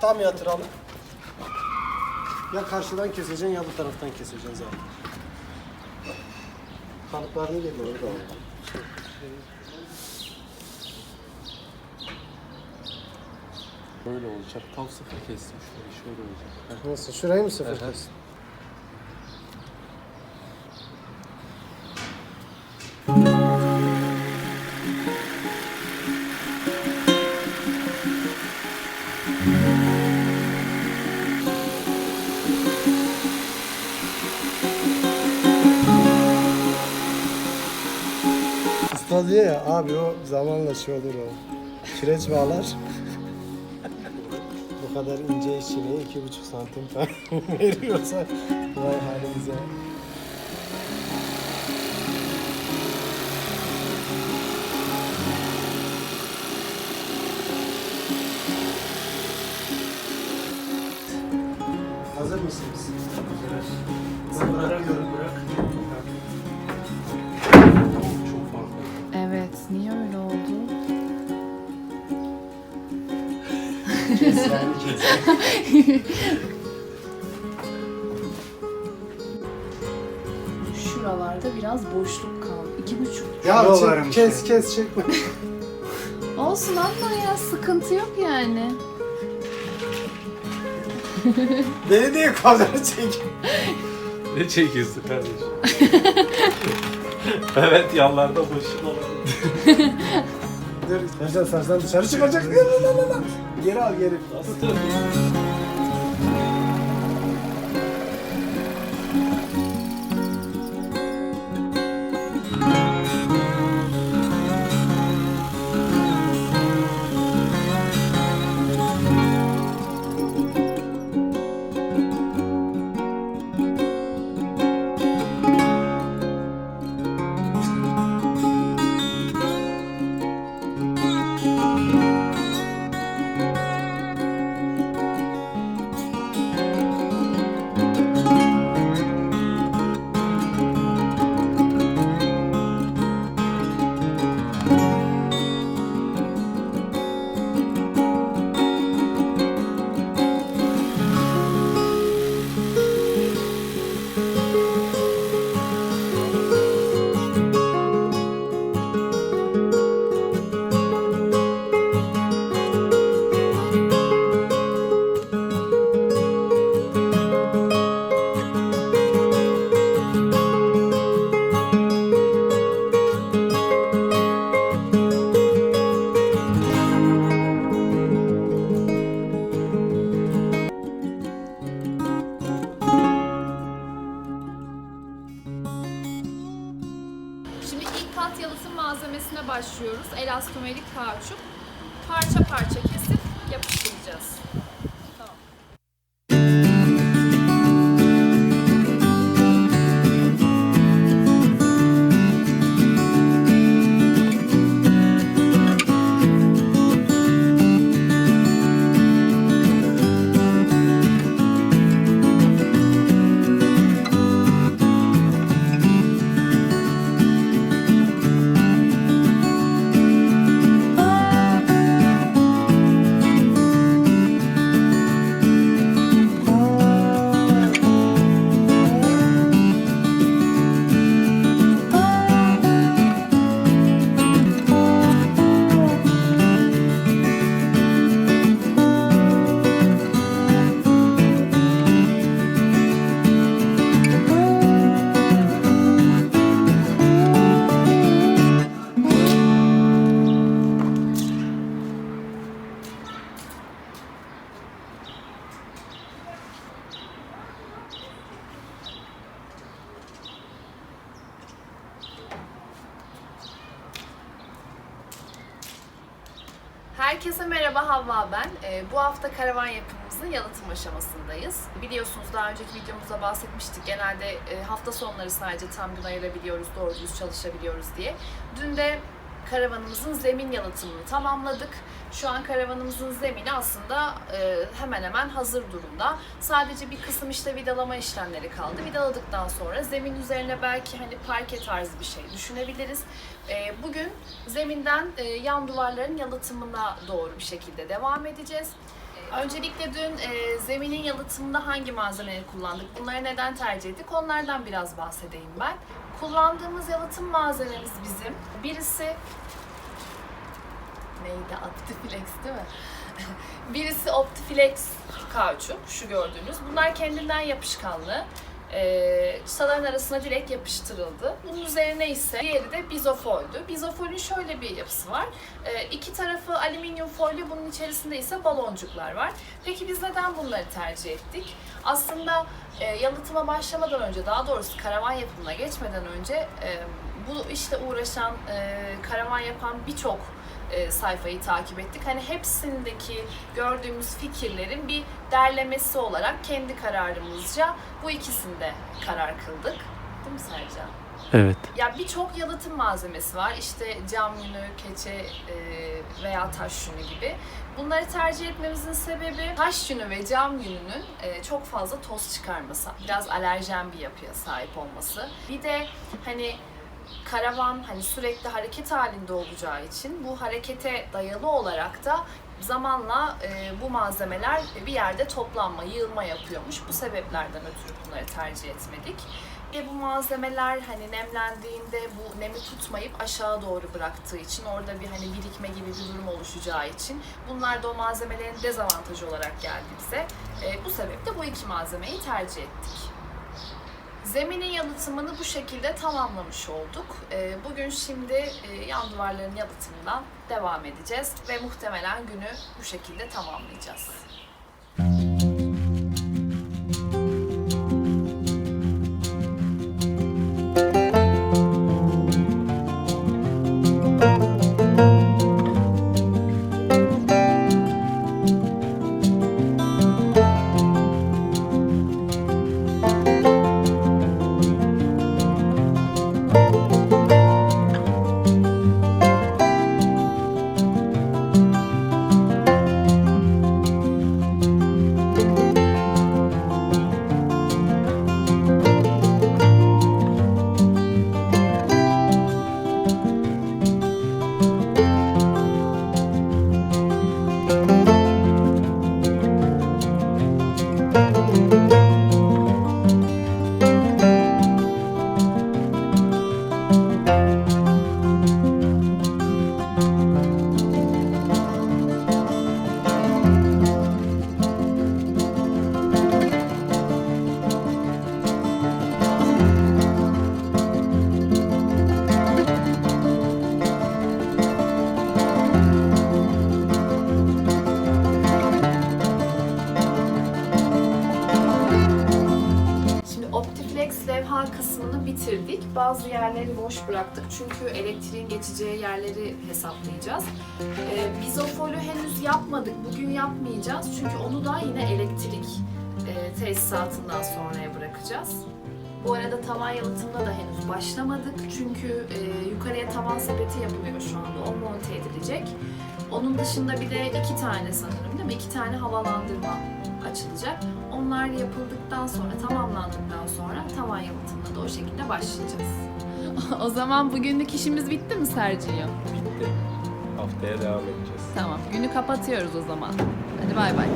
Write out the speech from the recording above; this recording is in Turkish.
Tam yatıralım. Ya karşıdan keseceksin ya bu taraftan keseceksin zaten. Kalıplarını getir orada. Böyle olacak. Tam sıfır kestim şurayı. Şöyle olacak. Nasıl? Şurayı mı sıfır kestin? Usta diyor ya abi o zamanla şey olur o. Kireç bağlar. Bu kadar ince işçiliğe iki buçuk santim falan veriyorsa vay halimize. Kes. Şuralarda biraz boşluk kaldı. İki buçuk. Ya Yol çek- kes kes çekme. Olsun ama ya sıkıntı yok yani. Beni niye kamera çek? Ne çekiyorsun kardeşim? evet yanlarda boşluk olabilir. Dur. Sersen sersen dışarı çıkacak. Geri al geri. Nasıl? Malzemesine başlıyoruz. Elastomerik kauçuk. Parça parça kesip yapıştıracağız. Herkese merhaba Havva ben. Ee, bu hafta karavan yapımımızın yalıtım aşamasındayız. Biliyorsunuz daha önceki videomuzda bahsetmiştik. Genelde e, hafta sonları sadece tam gün ayırabiliyoruz, doğru düz çalışabiliyoruz diye. Dün de karavanımızın zemin yalıtımını tamamladık. Şu an karavanımızın zemini aslında e, hemen hemen hazır durumda. Sadece bir kısım işte vidalama işlemleri kaldı. Vidaladıktan sonra zemin üzerine belki hani parke tarzı bir şey düşünebiliriz. E, bugün zeminden e, yan duvarların yalıtımına doğru bir şekilde devam edeceğiz. Öncelikle dün e, zeminin yalıtımında hangi malzemeleri kullandık, bunları neden tercih ettik onlardan biraz bahsedeyim ben. Kullandığımız yalıtım malzememiz bizim. Birisi neydi? Optiflex değil mi? Birisi Optiflex kauçuk, şu gördüğünüz. Bunlar kendinden yapışkanlı. Ee, saların arasına direkt yapıştırıldı. Bunun üzerine ise diğeri de bizofoldü. Bizofolün şöyle bir yapısı var. Ee, iki tarafı alüminyum folyo, bunun içerisinde ise baloncuklar var. Peki biz neden bunları tercih ettik? Aslında e, yalıtıma başlamadan önce, daha doğrusu karavan yapımına geçmeden önce e, bu işte uğraşan, e, karavan yapan birçok e, sayfayı takip ettik. Hani hepsindeki gördüğümüz fikirlerin bir derlemesi olarak kendi kararımızca bu ikisinde karar kıldık. Değil mi Sercan? Evet. Ya birçok yalıtım malzemesi var. İşte cam yünü, keçe e, veya taş yünü gibi. Bunları tercih etmemizin sebebi taş yünü ve cam yününün e, çok fazla toz çıkarması. Biraz alerjen bir yapıya sahip olması. Bir de hani karavan hani sürekli hareket halinde olacağı için bu harekete dayalı olarak da zamanla e, bu malzemeler bir yerde toplanma, yığılma yapıyormuş. Bu sebeplerden ötürü bunları tercih etmedik. Ve bu malzemeler hani nemlendiğinde bu nemi tutmayıp aşağı doğru bıraktığı için orada bir hani birikme gibi bir durum oluşacağı için bunlar da o malzemelerin dezavantajı olarak geldi bize. E, bu sebeple bu iki malzemeyi tercih ettik. Zeminin yalıtımını bu şekilde tamamlamış olduk. E, bugün şimdi e, yan duvarların yalıtımından devam edeceğiz ve muhtemelen günü bu şekilde tamamlayacağız. Şimdi Levha kısmını bitirdik. Bazı yerleri boş bıraktık çünkü elektriğin geçeceği yerleri hesaplayacağız. Ee, bizofolü henüz yapmadık, bugün yapmayacağız çünkü onu da yine elektrik e, tesisatından sonraya bırakacağız. Bu arada tavan yalıtımına da henüz başlamadık çünkü e, yukarıya tavan sepeti yapılıyor şu anda, o monte edilecek. Onun dışında bir de iki tane sanırım değil mi? İki tane havalandırma açılacak. Onlar yapıldıktan sonra, tamamlandıktan sonra şekilde başlayacağız. o zaman bugünlük işimiz bitti mi Sergio? Bitti. Haftaya devam edeceğiz. Tamam, günü kapatıyoruz o zaman. Hadi bay bay.